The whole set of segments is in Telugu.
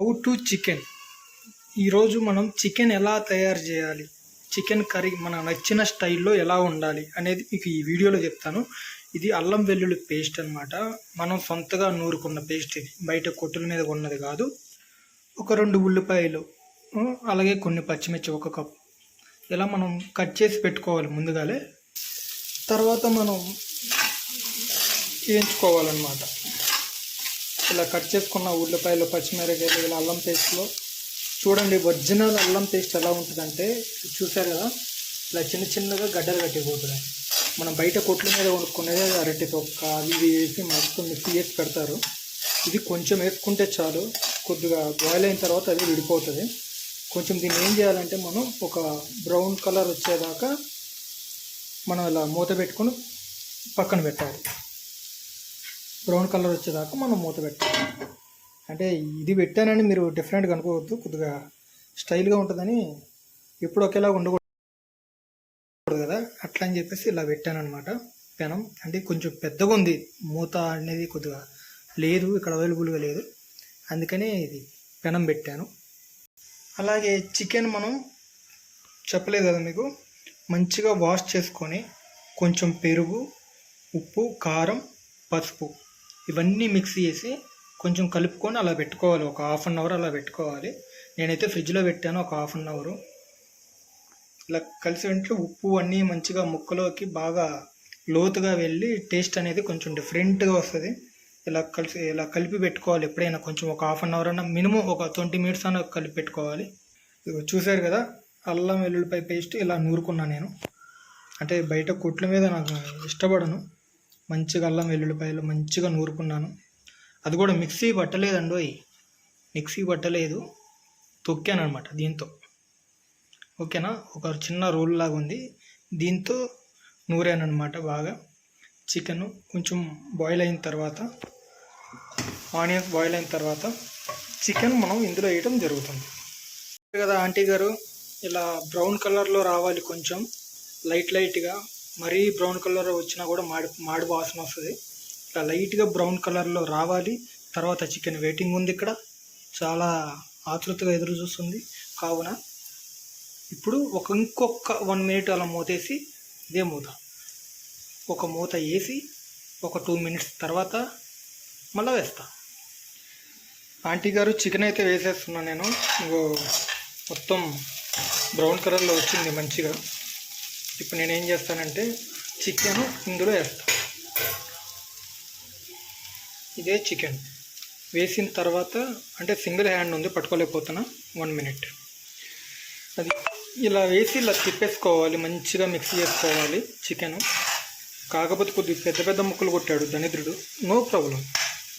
హౌ టు చికెన్ ఈరోజు మనం చికెన్ ఎలా తయారు చేయాలి? చికెన్ కర్రీ మన నచ్చిన స్టైల్లో ఎలా ఉండాలి అనేది మీకు ఈ వీడియోలో చెప్తాను. ఇది అల్లం వెల్లుల్లి పేస్ట్ అన్నమాట. మనం సొంతగా నూరుకున్న పేస్ట్ ఇది. బయట కొట్టుల మీద కొన్నది కాదు. ఒక రెండు ఉల్లిపాయలు అలాగే కొన్ని పచ్చిమిర్చి ఒక కప్ ఇలా మనం కట్ చేసి పెట్టుకోవాలి ముందుగానే తర్వాత మనం వేయించుకోవాలన్నమాట. ఇలా కట్ చేసుకున్న ఉల్లిపాయలు పచ్చిమిరకాయలు ఇలా అల్లం పేస్ట్లో. చూడండి ఒరిజినల్ అల్లం పేస్ట్ ఎలా ఉంటుందంటే చూసారు కదా? ఇలా చిన్న చిన్నగా గడ్డలు కట్టిపోతున్నాయి. మనం బయట కొట్ల మీద కొనుక్కునేది అరటి తొక్క అవి వేసి మస్తు మిక్సీ చేసి పెడతారు. ఇది కొంచెం వేసుకుంటే చాలు కొద్దిగా బాయిల్ అయిన తర్వాత అది విడిపోతుంది. కొంచెం దీన్ని ఏం చేయాలంటే మనం ఒక బ్రౌన్ కలర్ వచ్చేదాకా మనం ఇలా మూత పెట్టుకొని పక్కన పెట్టాలి. బ్రౌన్ కలర్ వచ్చేదాకా మనం మూత పెట్టాలి. అంటే ఇది పెట్టానని మీరు డిఫరెంట్గా అనుకోవద్దు కొద్దిగా స్టైల్గా ఉంటుందని ఎప్పుడు ఒకేలా ఉండకూడదు కదా అట్లా అని చెప్పేసి ఇలా పెట్టాను అనమాట పెనం అంటే కొంచెం పెద్దగా ఉంది మూత అనేది కొద్దిగా లేదు ఇక్కడ అవైలబుల్గా లేదు. అందుకనే ఇది పెనం పెట్టాను. అలాగే చికెన్ మనం చెప్పలేదు కదా మీకు మంచిగా వాష్ చేసుకొని కొంచెం పెరుగు ఉప్పు కారం పసుపు ఇవన్నీ మిక్స్ చేసి కొంచెం కలుపుకొని అలా పెట్టుకోవాలి. ఒక హాఫ్ అన్ అవర్ అలా పెట్టుకోవాలి. నేనైతే ఫ్రిడ్జ్లో పెట్టాను ఒక హాఫ్ అన్ అవరు ఇలా కలిసి వెంటనే ఉప్పు అన్నీ మంచిగా ముక్కలోకి బాగా లోతుగా వెళ్ళి టేస్ట్ అనేది కొంచెం డిఫరెంట్గా వస్తుంది. ఇలా కలిసి ఇలా కలిపి పెట్టుకోవాలి ఎప్పుడైనా. కొంచెం ఒక హాఫ్ అన్ అవర్ అన్న మినిమం ఒక ట్వంటీ మినిట్స్ అన్న కలిపి పెట్టుకోవాలి. ఇదిగో చూశారు కదా అల్లం వెల్లుల్లిపాయ పేస్ట్ ఇలా నూరుకున్నాను నేను. అంటే బయట కొట్ల మీద నాకు ఇష్టపడను. మంచిగా అల్లం వెల్లుల్లిపాయలు మంచిగా నూరుకున్నాను. అది కూడా మిక్సీ పట్టలేదండోయ్ మిక్సీ పట్టలేదు. తొక్కాను అనమాట దీంతో. ఓకేనా? ఒక చిన్న రోల్ లాగా ఉంది. దీంతో నూరాను అనమాట బాగా. చికెన్ కొంచెం బాయిల్ అయిన తర్వాత ఆనియన్స్ బాయిల్ అయిన తర్వాత చికెన్ మనం ఇందులో వేయడం జరుగుతుంది. కదా ఆంటీ గారు? ఇలా బ్రౌన్ కలర్లో రావాలి కొంచెం. లైట్ లైట్గా. మరీ బ్రౌన్ కలర్ వచ్చినా కూడా మాడి మాడి వాసన వస్తుంది. ఇట్లా లైట్గా బ్రౌన్ కలర్లో రావాలి. తర్వాత చికెన్ వెయిటింగ్ ఉంది ఇక్కడ. చాలా ఆతృతగా ఎదురు చూస్తుంది కావున. ఇప్పుడు ఒక ఇంకొక వన్ మినిట్ అలా మూతేసి ఇదే మూత. ఒక మూత వేసి ఒక టూ మినిట్స్ తర్వాత మళ్ళీ వేస్తా. ఆంటీ గారు చికెన్ అయితే వేసేస్తున్నాను నేను. మొత్తం బ్రౌన్ కలర్లో వచ్చింది మంచిగా. ఇప్పుడు నేను ఏం చేస్తానంటే చికెన్ ఇందులో వేస్తా. ఇదే చికెన్. వేసిన తర్వాత అంటే సింగిల్ హ్యాండ్ ఉంది పట్టుకోలేకపోతున్నా. One minute. అది ఇలా వేసి ఇలా తిప్పేసుకోవాలి మంచిగా మిక్స్ చేసుకోవాలి చికెన్. కాకపోతే కొద్దిగా పెద్ద పెద్ద ముక్కలు కొట్టాడు దరిద్రుడు. No problem.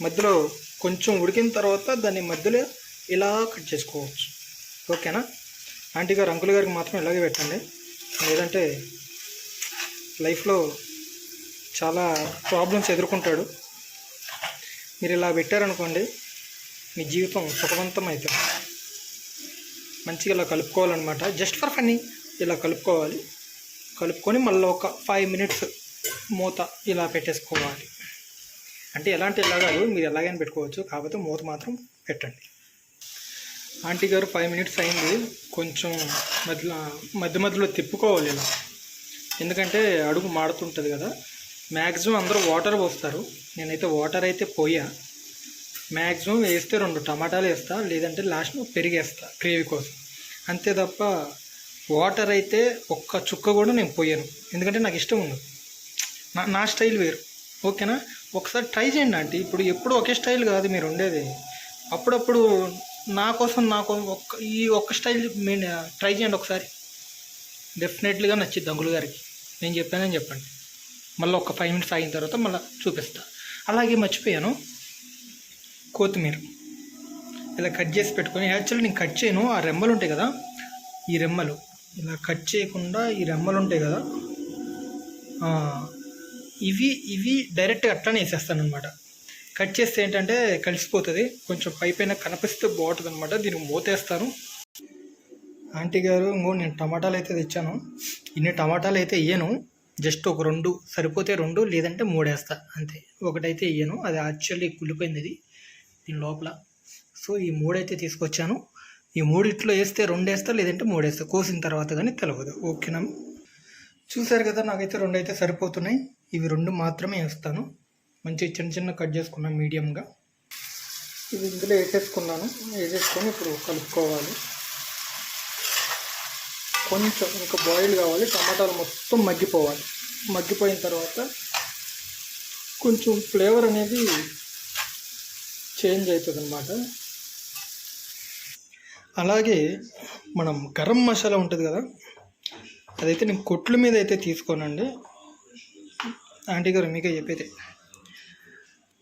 మధ్యలో కొంచెం ఉడికిన తర్వాత దాన్ని మధ్యలో ఇలా కట్ చేసుకోవచ్చు. ఓకేనా? ఆంటీ గారు అంకుల్ గారికి మాత్రం ఇలాగే పెట్టండి. లేదంటే లైఫ్లో చాలా ప్రాబ్లమ్స్ ఎదుర్కొంటాడు. మీరు ఇలా పెట్టారనుకోండి మీ జీవితం సుఖవంతం అవుతుంది మంచిగా ఇలా కలుపుకోవాలన్నమాట. జస్ట్ ఫర్ ఫన్నీ ఇలా కలుపుకోవాలి. కలుపుకొని మళ్ళీ ఒక ఫైవ్ మినిట్స్ మూత ఇలా పెట్టేసుకోవాలి. అంటే ఎలాంటి ఇలా కాదు మీరు ఎలాగైనా పెట్టుకోవచ్చు. కాకపోతే మూత మాత్రం పెట్టండి. ఆంటీ గారు ఫైవ్ మినిట్స్ అయింది. కొంచెం మధ్యలో మధ్య మధ్యలో తిప్పుకోవాలి ఇలా. ఎందుకంటే అడుగు మాడుతుంటుంది కదా. మ్యాక్సిమం అందరూ వాటర్ పోస్తారు. నేనైతే వాటర్ అయితే పోయా. మ్యాక్సిమం వేస్తే రెండు టమాటాలు వేస్తా లేదంటే లాస్ట్ పెరిగేస్తా గ్రేవీ కోసం. అంతే తప్ప వాటర్ అయితే ఒక్క చుక్క కూడా నేను పోయాను. ఎందుకంటే నాకు ఇష్టం ఉండదు. నా నా స్టైల్ వేరు. ఓకేనా? ఒకసారి ట్రై చేయండి ఆంటీ. ఇప్పుడు ఎప్పుడు ఒకే స్టైల్ కాదు మీరు ఉండేది. అప్పుడప్పుడు నా కోసం నాకు ఒక్క ఈ ఒక్క స్టైల్ మీరు ట్రై చేయండి ఒకసారి. డెఫినెట్లీగా నచ్చింది అంగులు గారికి. నేను చెప్పానని చెప్పండి. మళ్ళీ ఒక ఫైవ్ మినిట్స్ ఆగిన తర్వాత మళ్ళీ చూపిస్తా. అలాగే మర్చిపోయాను. కొత్తిమీర. ఇలా కట్ చేసి పెట్టుకొని యాక్చువల్లీ నేను కట్ చేయను ఆ రెమ్మలు ఉంటాయి కదా ఈ రెమ్మలు. ఇలా కట్ చేయకుండా ఈ రెమ్మలు ఉంటాయి కదా ఇవి ఇవి డైరెక్ట్గా అట్లానే వేసేస్తాను అనమాట కట్ చేస్తే ఏంటంటే కలిసిపోతుంది. కొంచెం పై పైన కనిపిస్తే బాగుంటుంది అనమాట దీనికి మూతేస్తాను. ఆంటీ గారు ఇంకో నేను టమాటాలు అయితే తెచ్చాను. ఇన్ని టమాటాలు అయితే వేయను జస్ట్ ఒక రెండు సరిపోతే రెండు లేదంటే మూడు వేస్తా అంతే. ఒకటైతే వేయను అది యాక్చువల్లీ కుళ్ళిపోయింది ఇది దీని లోపల. సో ఈ మూడైతే తీసుకొచ్చాను. ఈ మూడిట్లో వేస్తే రెండు వేస్తా లేదంటే మూడు వేస్తా కోసిన తర్వాత కానీ తెలియదు ఓకేనా? చూసారు కదా నాకైతే రెండు అయితే సరిపోతున్నాయి. ఇవి రెండు మాత్రమే వేస్తాను. మంచి చిన్న చిన్న కట్ చేసుకున్నాను మీడియంగా. ఇది ఇందులో వేసేసుకున్నాను. వేసేసుకొని ఇప్పుడు కలుపుకోవాలి. కొంచెం ఇంకా బాయిల్ కావాలి. టమాటాలు మొత్తం మగ్గిపోవాలి. మగ్గిపోయిన తర్వాత కొంచెం ఫ్లేవర్ అనేది చేంజ్ అవుతుంది అనమాట అలాగే మనం గరం మసాలా ఉంటుంది కదా అదైతే నేను కొట్ల మీద అయితే తీసుకోనండి. ఆంటీ గారు మీకే చెప్పేది.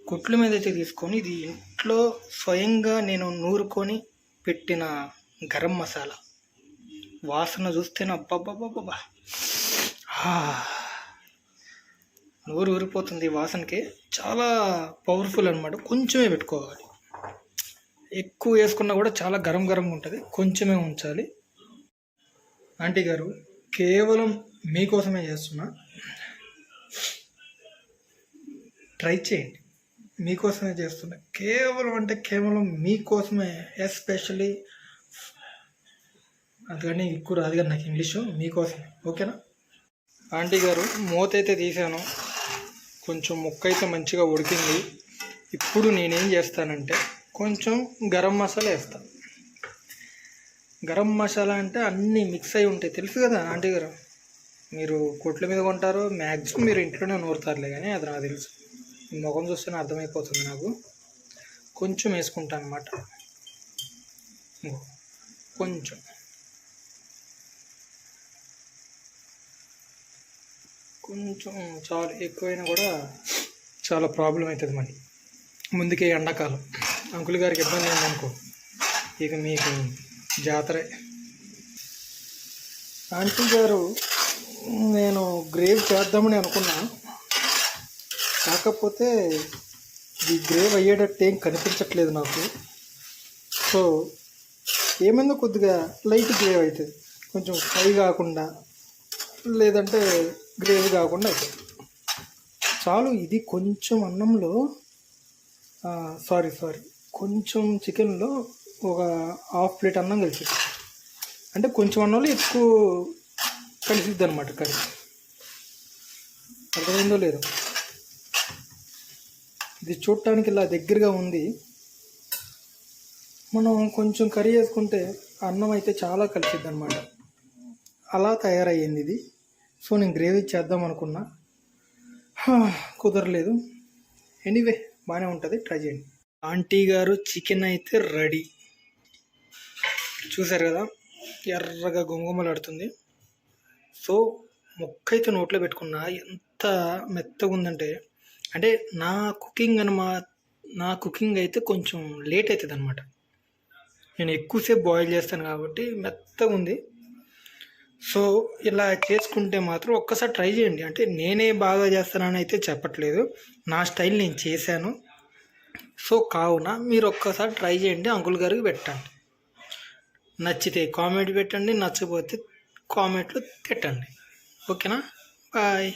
కొట్ల మీద అయితే తీసుకొని ఇది ఇంట్లో స్వయంగా నేను నూరుకొని పెట్టిన గరం మసాలా. వాసన చూస్తేనే అబ్బాబ్బాబ్బా నోరు ఊరిపోతుంది వాసనకి. చాలా పవర్ఫుల్ అనమాట కొంచెమే పెట్టుకోవాలి. ఎక్కువ వేసుకున్నా కూడా చాలా గరం గరంగా ఉంటుంది. కొంచెమే ఉంచాలి. ఆంటీ గారు కేవలం మీకోసమే చేస్తున్నా. ట్రై చేయండి. మీకోసమే చేస్తున్నా. కేవలం అంటే కేవలం మీకోసమే ఎస్పెషల్లీ అది కానీ ఎక్కువ రాదు కానీ నాకు ఇంగ్లీషు మీకోసమే. ఓకేనా? ఆంటీ గారు మూత అయితే తీసాను కొంచెం ముక్క అయితే మంచిగా ఉడికింది. ఇప్పుడు నేనేం చేస్తానంటే కొంచెం గరం మసాలా వేస్తాను గరం మసాలా అంటే అన్నీ మిక్స్ అయి ఉంటాయి. తెలుసు కదా ఆంటీ గారు? మీరు కొట్ల మీద కొంటారు మ్యాక్సిమం మీరు ఇంట్లోనే నూరుతారులే కానీ అది నాకు తెలుసు. ముఖం చూస్తేనే అర్థమైపోతుంది నాకు. కొంచెం వేసుకుంటాను అనమాట కొంచెం. కొంచెం చాలా ఎక్కువైనా కూడా చాలా ప్రాబ్లం అవుతుంది మరి. ముందుకే ఎండాకాలం. అంకుల్ గారికి ఇబ్బంది అయిందనుకో ఇక మీకు జాతరే. అంకుల్ గారు నేను గ్రేవ్ చేద్దామని అనుకున్నా. కాకపోతే ఇది గ్రేవ్ అయ్యేటట్టు ఏం కనిపించట్లేదు నాకు. సో ఏమైందో కొద్దిగా లైట్ గ్రేవ్ అవుతుంది కొంచెం ఫ్రై కాకుండా లేదంటే గ్రేవీ కాకుండా అవుతుంది చాలు ఇది కొంచెం అన్నంలో సారీ సారీ కొంచెం చికెన్లో ఒక హాఫ్ ప్లేట్ అన్నం కలిసి అంటే కొంచెం అన్నంలో ఎక్కువ కలిసిద్ది అనమాట కర్రీ. అర్థమైందో లేదో. ఇది చూడటానికి ఇలా దగ్గరగా ఉంది. మనం కొంచెం కర్రీ వేసుకుంటే అన్నం అయితే చాలా కలిసిద్ది అనమాట అలా తయారయ్యింది ఇది. సో నేను గ్రేవీ చేద్దాం అనుకున్నా. కుదరలేదు. ఎనీవే బాగానే ఉంటుంది. ట్రై చేయండి. ఆంటీ గారు చికెన్ అయితే రెడీ. చూసారు కదా ఎర్రగా గుమగుమలాడుతుంది. సో ముక్క అయితే నోట్లో పెట్టుకున్నా. ఎంత మెత్తగా ఉందంటే అంటే నా కుకింగ్ అని మా నా కుకింగ్ అయితే కొంచెం లేట్ అవుతుంది అనమాట నేను ఎక్కువసేపు బాయిల్ చేస్తాను కాబట్టి మెత్తగా ఉంది. సో ఇలా చేసుకుంటే మాత్రం ఒక్కసారి ట్రై చేయండి. అంటే నేనే బాగా చేస్తానని అయితే చెప్పట్లేదు. నా స్టైల్ నేను చేశాను. సో కావున మీరు ఒక్కసారి ట్రై చేయండి. అంకుల్ గారికి పెట్టండి. నచ్చితే కామెంట్ పెట్టండి. నచ్చకపోతే కామెంట్లు తిట్టండి. ఓకేనా? బాయ్.